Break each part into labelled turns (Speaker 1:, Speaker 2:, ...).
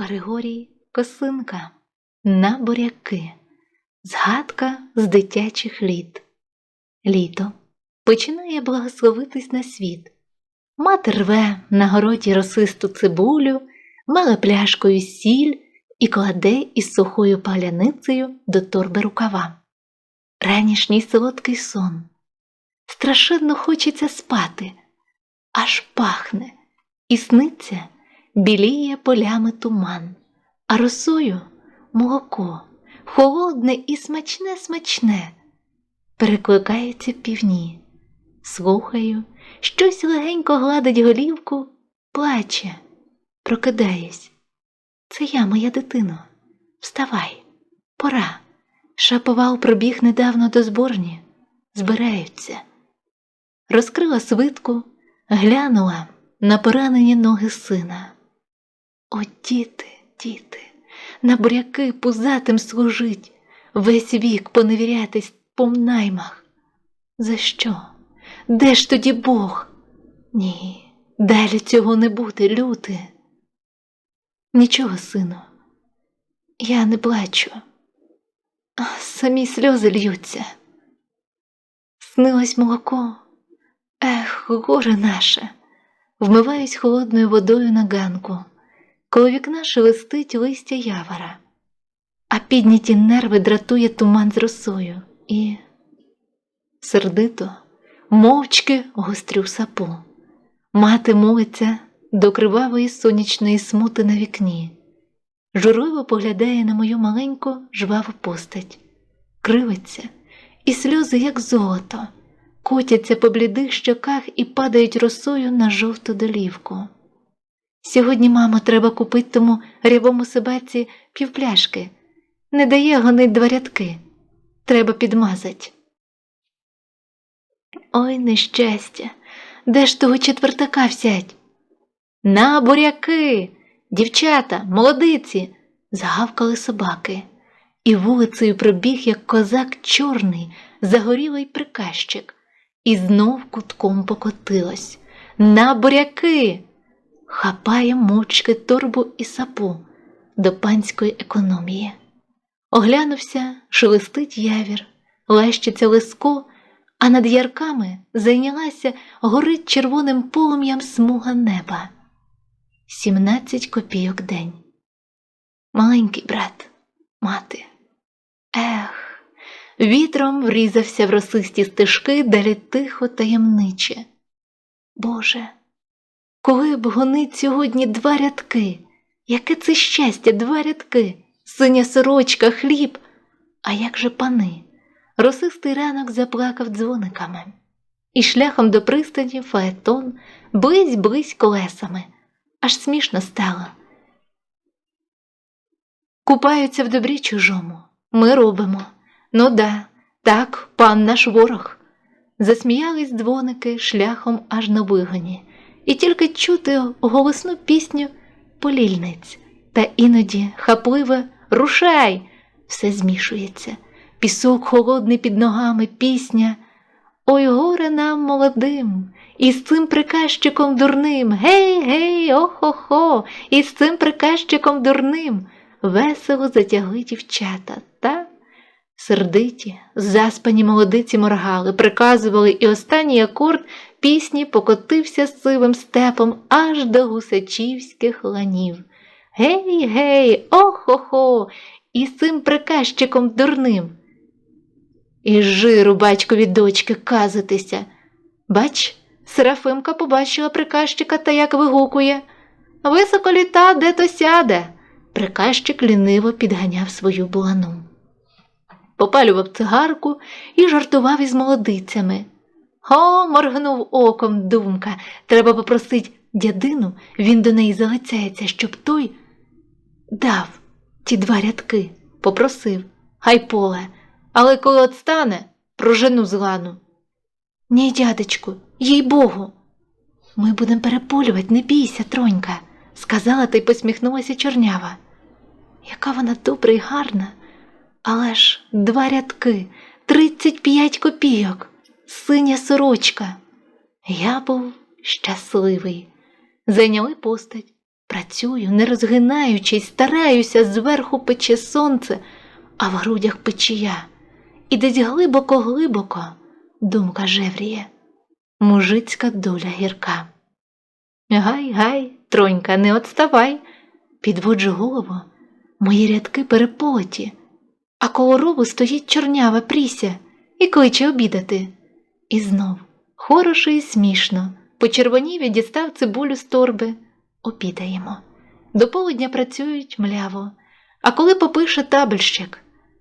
Speaker 1: Григорій Косинка на буряки. Згадка з дитячих літ. Літо починає благословитись на світ. Мати рве на городі росисту цибулю, мала пляшкою сіль і кладе із сухою паляницею до торби рукава. Ранішній солодкий сон. Страшенно хочеться спати, аж пахне, і сниться, біліє полями туман, а росою молоко, холодне і смачне смачне, перекликається півні. Слухаю, щось легенько гладить голівку, плаче, прокидаюсь. Це я, моя дитино. Вставай, пора. Шаповал пробіг недавно до зборні. Збираються. Розкрила свитку, глянула на поранені ноги сина. О, діти, діти, на буряки пузатим служить, весь вік поневірятись по наймах. За що? Де ж тоді Бог? Ні, далі цього не буде, люди. Нічого, сину, я не плачу, а самі сльози льються. Снилось молоко, ех, горе наше, вмиваюсь холодною водою на ганку, коло вікна шелестить листя явора, а підняті нерви дратує туман з росою і сердито, мовчки гострю сапу. Мати молиться до кривавої сонячної смути на вікні, журливо поглядає на мою маленьку жваву постать, кривиться, і сльози, як золото, котяться по блідих щоках і падають росою на жовту долівку. Сьогодні, мамо, треба купити тому рябому собаці півпляшки. Не дає гонить два рядки. Треба підмазать. Ой, нещастя, де ж того четвертака взять? На буряки, дівчата, молодиці, згавкали собаки, і вулицею пробіг, як козак чорний, загорілий приказчик, і знов кутком покотилось. На буряки. Хапає мовчки торбу і сапу до панської економії. Оглянувся, шелестить явір, лещиться лиско, а над ярками зайнялася горить червоним полум'ям смуга неба. Сімнадцять копійок день. Маленький брат, мати. Ех, вітром врізався в росисті стежки далі тихо таємниче. Боже, коли б гонить сьогодні два рядки, яке це щастя, два рядки, синя сорочка, хліб, а як же пани? Росистий ранок заплакав дзвониками, і шляхом до пристані фаетон близь близь колесами, аж смішно стало. Купаються в добрі чужому, ми робимо. Ну да, так, пан наш ворог. Засміялись дзвоники шляхом аж на вигоні, і тільки чути голосну пісню полільниць, та іноді хапливе рушай, все змішується пісок холодний під ногами, пісня. Ой горе нам молодим, і з цим приказчиком дурним, гей, гей, охо-хо, і з цим приказчиком дурним. Весело затягли дівчата, та сердиті, заспані молодиці моргали, приказували, і останній акорд пісні покотився сивим степом аж до гусачівських ланів. Гей, гей, охо-хо, і з цим приказчиком дурним. І жиру батькові дочки казитися. Бач, Серафимка побачила приказчика та як вигукує Високо літа, де то сяде. Приказчик ліниво підганяв свою булану. Попалював цигарку і жартував із молодицями. О, моргнув оком думка. Треба попросить дядину, він до неї залицяється, щоб той дав ті два рядки, попросив. Хай поле але коли отстане, прожену з ладу. Ні, дядечку, їй богу. Ми будемо переполювати, не бійся, тронька, сказала та й посміхнулася чорнява. Яка вона добра й гарна, але ж два рядки, тридцять п'ять копійок, синя сорочка. Я був щасливий. Зайняли постать, Працюю, не розгинаючись, стараюся, зверху пече сонце, а в грудях печія. І десь глибоко-глибоко думка жевріє, мужицька доля гірка. Гай, гай, тронька, не отставай, підводжу голову, мої рядки переполоті, а коло рову стоїть чорнява пріся і кличе обідати. І знов, хороше і смішно, почервонів і дістав цибулю з торби. Обідаємо. До полудня працюють мляво, а коли попише табельщик,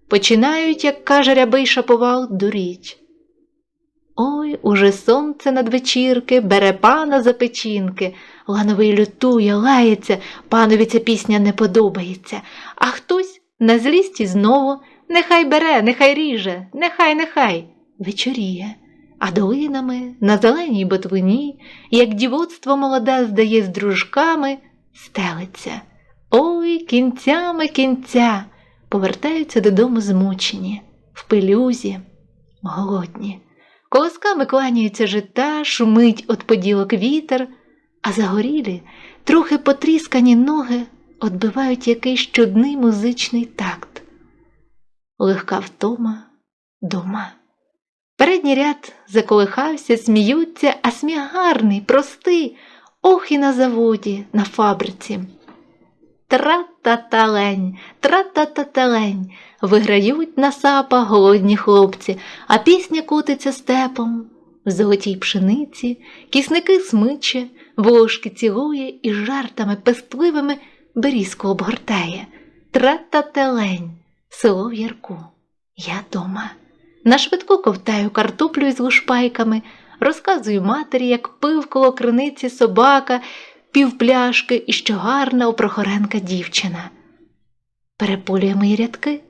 Speaker 1: починають, як каже рябий шаповал, дуріть. Ой, уже сонце надвечірки, бере пана за печінки, лановий лютує, лається, панові ця пісня не подобається, а хтось на злісті знову. Нехай бере, нехай ріже, нехай, нехай. Вечоріє, а долинами на зеленій ботвині, як дівоцтво молода здає з дружками, стелиться. Ой, кінцями кінця, повертаються додому змучені, в пилюзі, голодні. Колосками кланяються жита, шумить от поділок вітер, а загорілі, трохи потріскані ноги отбивають якийсь чудний музичний такт. Легка втома дома. Передній ряд заколихався, сміються, а сміх гарний, простий, ох і на заводі, на фабриці. Тра-та-та-лень, тра-та-та-та-лень, виграють на сапа голодні хлопці, а пісня котиться степом. В золотій пшениці кісники смиче, волошки цілує і жартами пестливими берізку обгортає. Тра-та-та-лень, село в ярку. Я дома. На швидку ковтаю картоплю із лушпайками, розказую матері, як пив коло криниці собака, півпляшки і що гарна у Прохоренка дівчина. Переполює мої рядки,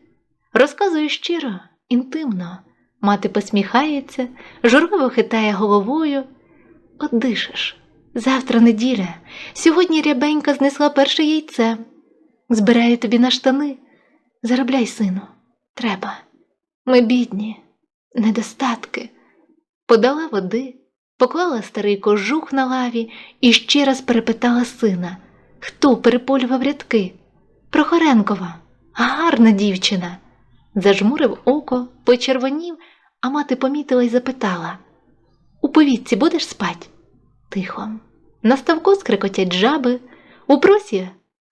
Speaker 1: розказую щиро, інтимно. Мати посміхається, журливо хитає головою. От дишиш, завтра неділя, сьогодні рябенька знесла перше яйце. Збираю тобі на штани. Заробляй, сину, треба. Ми бідні, недостатки. Подала води, поклала старий кожух на лаві і ще раз перепитала сина, хто переполював рядки. Прохоренкова, гарна дівчина. Зажмурив око, почервонів, а мати помітила й запитала У повітці будеш спать? Тихо. На ставку скрикотять жаби, у просі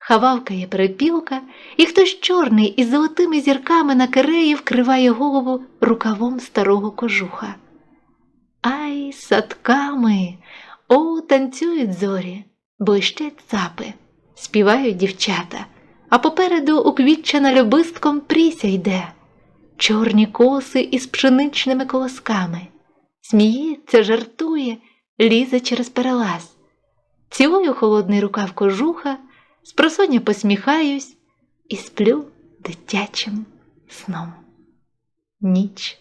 Speaker 1: хававкає перепілка, і хтось чорний із золотими зірками на киреї вкриває голову рукавом старого кожуха. Ай, садками, о, танцюють зорі, блищать цапи, співають дівчата, а попереду уквітчена любистком пріся йде, чорні коси із пшеничними колосками, сміється, жартує, лізе через перелаз. Цілую холодний рукав кожуха, спросоння посміхаюсь і сплю дитячим сном. Ніч